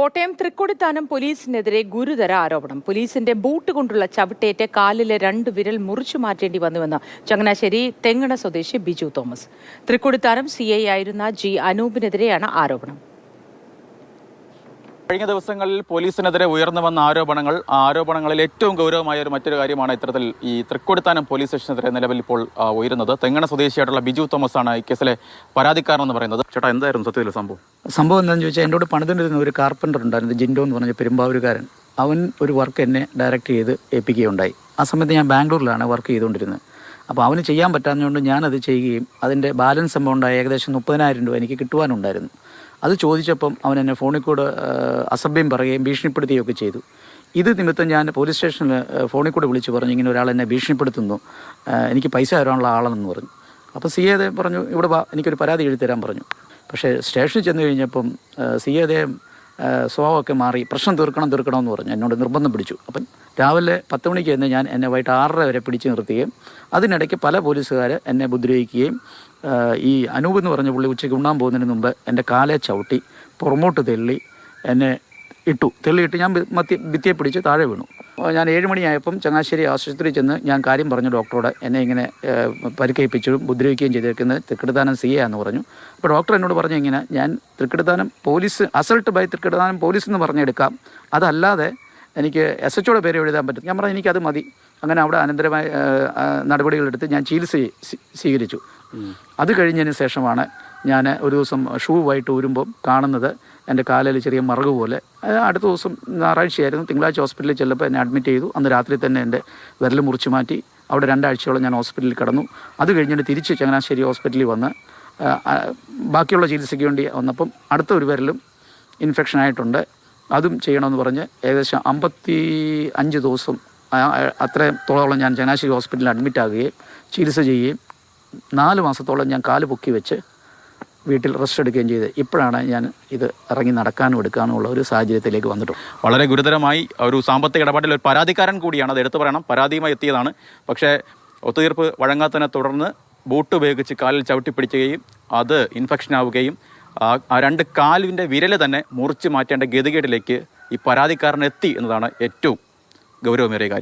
കോട്ടയം തൃക്കൊടിത്താനം പോലീസിനെതിരെ ഗുരുതര ആരോപണം. പോലീസിന്റെ ബൂട്ട് കൊണ്ടുള്ള ചവിട്ടേറ്റ് കാലിലെ രണ്ട് വിരൽ മുറിച്ചു മാറ്റേണ്ടി വന്നുവെന്ന് ചങ്ങനാശ്ശേരി തെങ്ങണ സ്വദേശി ബിജു തോമസ്. തൃക്കൊടിത്താനം സി ആയിരുന്ന ജി അനൂപിനെതിരെയാണ് ആരോപണം. കഴിഞ്ഞ ദിവസങ്ങളിൽ പോലീസിനെതിരെ ഉയർന്നു വന്ന ആരോപണങ്ങൾ ആ ആരോപണങ്ങളിൽ ഏറ്റവും ഗൗരവമായ ഒരു മറ്റൊരു കാര്യമാണ് ഇത്തരത്തിൽ ഈ തൃക്കൊടിത്താനം പോലീസ് സ്റ്റേഷനെതിരെ നിലവിൽ ഇപ്പോൾ ഉയരുന്നത്. തെങ്ങണ സ്വദേശിയായിട്ടുള്ള ബിജു തോമസ് ആണ് ഈ കേസിലെ പരാതിക്കാരനെന്ന് പറയുന്നത്. ചേട്ടാ എന്തായിരുന്നു സത്യത്തിൽ സംഭവം? സംഭവം എന്താണെന്ന് ചോദിച്ചാൽ എന്നോട് പണിതിരുന്ന ഒരു കാർപ്പന്റർ ഉണ്ടായിരുന്നു ജിൻഡോ എന്ന് പറഞ്ഞ പെരുമ്പാവൂരുകാരൻ. അവൻ ഒരു വർക്ക് എന്നെ ഡയറക്റ്റ് ചെയ്ത് ഏൽപ്പിക്കുകയുണ്ടായി. ആ സമയത്ത് ഞാൻ ബാംഗ്ലൂരിലാണ് വർക്ക് ചെയ്തുകൊണ്ടിരുന്നത്. അപ്പോൾ അവന് ചെയ്യാൻ പറ്റാത്തതുകൊണ്ട് ഞാനത് ചെയ്യുകയും അതിന്റെ ബാലൻസ് എമൗണ്ടായ ഏകദേശം മുപ്പതിനായിരം രൂപ എനിക്ക് കിട്ടുവാനുണ്ടായിരുന്നു. അത് ചോദിച്ചപ്പം അവൻ എന്നെ ഫോണിൽ കൂടെ അസഭ്യം പറയുകയും ഭീഷണിപ്പെടുത്തുകയൊക്കെ ചെയ്തു. ഇത് നിമിത്തം ഞാൻ പോലീസ് സ്റ്റേഷനിൽ ഫോണിൽ കൂടെ വിളിച്ച് പറഞ്ഞു ഇങ്ങനെ ഒരാൾ എന്നെ ഭീഷണിപ്പെടുത്തുന്നു. എനിക്ക് പൈസ തരാനുള്ള ആളെന്ന് പറഞ്ഞു. അപ്പോൾ സി പറഞ്ഞു ഇവിടെ വാ എനിക്കൊരു പരാതി എഴുതി തരാൻ പറഞ്ഞു. പക്ഷേ സ്റ്റേഷനിൽ ചെന്ന് കഴിഞ്ഞപ്പം സി എ സ്വഭാവമൊക്കെ മാറി. പ്രശ്നം തീർക്കണം തീർക്കണം എന്ന് പറഞ്ഞു. എന്നോട് നിർബന്ധം പിടിച്ചു. അപ്പം രാവിലെ പത്ത് മണിക്ക് എന്ന് ഞാൻ എന്നെ വൈകിട്ട് ആറര വരെ പിടിച്ചു നിർത്തുകയും അതിനിടയ്ക്ക് പല പോലീസുകാർ എന്നെ ഉപദ്രവിക്കുകയും ഈ അനൂപ് എന്ന് പറഞ്ഞ പുള്ളി ഉച്ചയ്ക്ക് ഉണ്ണാൻ പോകുന്നതിന് മുമ്പ് എന്റെ കാലെ ചവിട്ടി പുറമോട്ട് തെള്ളി എന്നെ ഇട്ടു. തെള്ളിയിട്ട് ഞാൻ മത്തി ഭിത്തിയെ പിടിച്ച് താഴെ വീണു. ഞാൻ ഏഴ് മണിയായപ്പം ചങ്ങാശ്ശേരി ആശുപത്രിയിൽ ചെന്ന് ഞാൻ കാര്യം പറഞ്ഞു ഡോക്ടറോട്. എന്നെ ഇങ്ങനെ പരിക്കേൽപ്പിച്ചും ഉപദ്രവിക്കുകയും ചെയ്തിരിക്കുന്നത് തൃക്കെടുത്താനം സി എന്ന് പറഞ്ഞു. അപ്പോൾ ഡോക്ടർ എന്നോട് പറഞ്ഞു ഇങ്ങനെ ഞാൻ Thrikkodithanam police assault by Thrikkodithanam police എന്ന് പറഞ്ഞെടുക്കാം. അതല്ലാതെ എനിക്ക് എസ് എച്ചോടെ പേര് എഴുതാൻ പറ്റും ഞാൻ പറഞ്ഞു എനിക്കത് മതി. അങ്ങനെ അവിടെ അനന്തരമായ നടപടികളെടുത്ത് ഞാൻ ചികിത്സ സ്വീ- സ്വീകരിച്ചു. അത് കഴിഞ്ഞതിന് ശേഷമാണ് ഞാൻ ഒരു ദിവസം ഷൂ ആയിട്ട് ഊരുമ്പം കാണുന്നത് എന്റെ കാലിൽ ചെറിയ മറുകു പോലെ. അടുത്ത ദിവസം ഞായറാഴ്ചയായിരുന്നു. തിങ്കളാഴ്ച ഹോസ്പിറ്റലിൽ ചെല്ലപ്പോൾ എന്നെ അഡ്മിറ്റ് ചെയ്തു. അന്ന് രാത്രി തന്നെ എന്റെ വിരൽ മുറിച്ച് മാറ്റി. അവിടെ രണ്ടാഴ്ചയോളം ഞാൻ ഹോസ്പിറ്റലിൽ കിടന്നു. അത് കഴിഞ്ഞിട്ട് തിരിച്ച് ചങ്ങനാശ്ശേരി ഹോസ്പിറ്റലിൽ വന്ന് ബാക്കിയുള്ള ചികിത്സയ്ക്ക് വേണ്ടി വന്നപ്പം അടുത്ത ഒരു വിരലും ഇൻഫെക്ഷൻ ആയിട്ടുണ്ട്. അതും ചെയ്യണമെന്ന് പറഞ്ഞ് ഏകദേശം അമ്പത്തി അഞ്ച് ദിവസം അത്രത്തോളം ഞാൻ ചങ്ങനാശ്ശേരി ഹോസ്പിറ്റലിൽ അഡ്മിറ്റ് ആകുകയും ചികിത്സ ചെയ്യുകയും നാല് മാസത്തോളം ഞാൻ കാൽ പൊക്കി വെച്ച് വീട്ടിൽ റെസ്റ്റ് എടുക്കുകയും ചെയ്ത് ഇപ്പോഴാണ് ഞാൻ ഇത് ഇറങ്ങി നടക്കാനും എടുക്കാനും ഉള്ള ഒരു സാഹചര്യത്തിലേക്ക് വന്നിട്ടുള്ളത് വളരെ ഗുരുതരമായി ഒരു സാമ്പത്തിക ഇടപാടിൽ ഒരു പരാതിക്കാരൻ കൂടിയാണ് അത് എടുത്തു പറയണം. പരാതിയുമായി എത്തിയതാണ്. പക്ഷേ ഒത്തുതീർപ്പ് വഴങ്ങാത്തതിനെ തുടർന്ന് ബൂട്ട് ഉപയോഗിച്ച് കാലിൽ ചവിട്ടിപ്പിടിക്കുകയും അത് ഇൻഫെക്ഷൻ ആവുകയും ആ രണ്ട് കാലിന്റെ വിരൽ തന്നെ മുറിച്ച് മാറ്റേണ്ട ഗതികേടിലേക്ക് ഈ പരാതിക്കാരൻ എത്തി എന്നതാണ് ഏറ്റവും ഗൗരവമേറിയ കാര്യം.